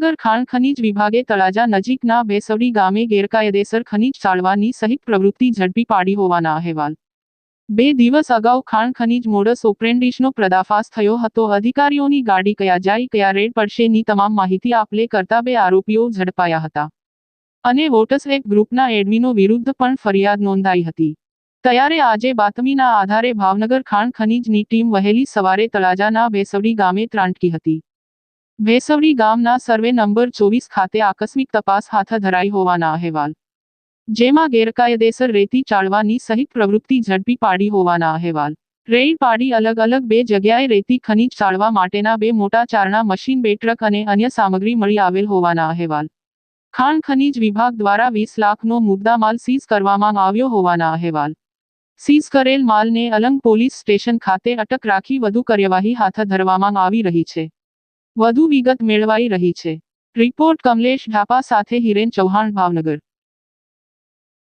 ભાવનગર ખાણ ખનીજ વિભાગે તળાજા નજીકના બેસવડી ગામે ગેરકાયદેસર ખનીજ ચાળવાની સહિત પ્રવૃત્તિ ઝડપી પાડી હોવાના અહેવાલ. બે દિવસ અગાઉ ખાણ ખનીજ મોડસ ઓપરેન્ડિશનો પર્દાફાશ થયો હતો. અધિકારીઓની ગાડી કયા જાય, કયા રેડ પડશેની તમામ માહિતી આપલે કરતા બે આરોપીઓ ઝડપાયા હતા. અને વોટ્સએપ ગ્રુપના એડમિનો વિરુદ્ધ પણ ફરિયાદ નોંધાઈ હતી. ત્યારે આજે બાતમીના આધારે ભાવનગર ખાણ ખનીજની ટીમ વહેલી સવારે તળાજાના ભેસવડી ગામે ત્રાંટકી હતી. ભેસવડી ગામના સર્વે નંબર ચોવીસ ખાતે આકસ્મિક તપાસ હાથ ધરાઈ હોવાના અહેવાલ. જેમાં ગેરકાયદેસર રેતી ચાળવાની સહિત પ્રવૃત્તિ ઝડપી પાડી હોવાના અહેવાલ. રેડ પાડી અલગ અલગ બે જગ્યાએ રેતી ખનીજ ચાળવા માટેના બે મોટા ચારણા મશીન, બે ટ્રક અને અન્ય સામગ્રી મળી આવેલ હોવાના અહેવાલ. ખાણ ખનીજ વિભાગ દ્વારા વીસ લાખનો મુદ્દામાલ સીઝ કરવામાં આવ્યો હોવાના અહેવાલ. સીઝ કરેલ માલને અલંગ પોલીસ સ્ટેશન ખાતે અટક રાખી વધુ કાર્યવાહી હાથ ધરવામાં આવી રહી છે. વધુ વિગત મેળવાઈ રહી છે. રિપોર્ટ કમલેશ ઢાપા સાથે હિરેન ચૌહાણ ભાવનગર.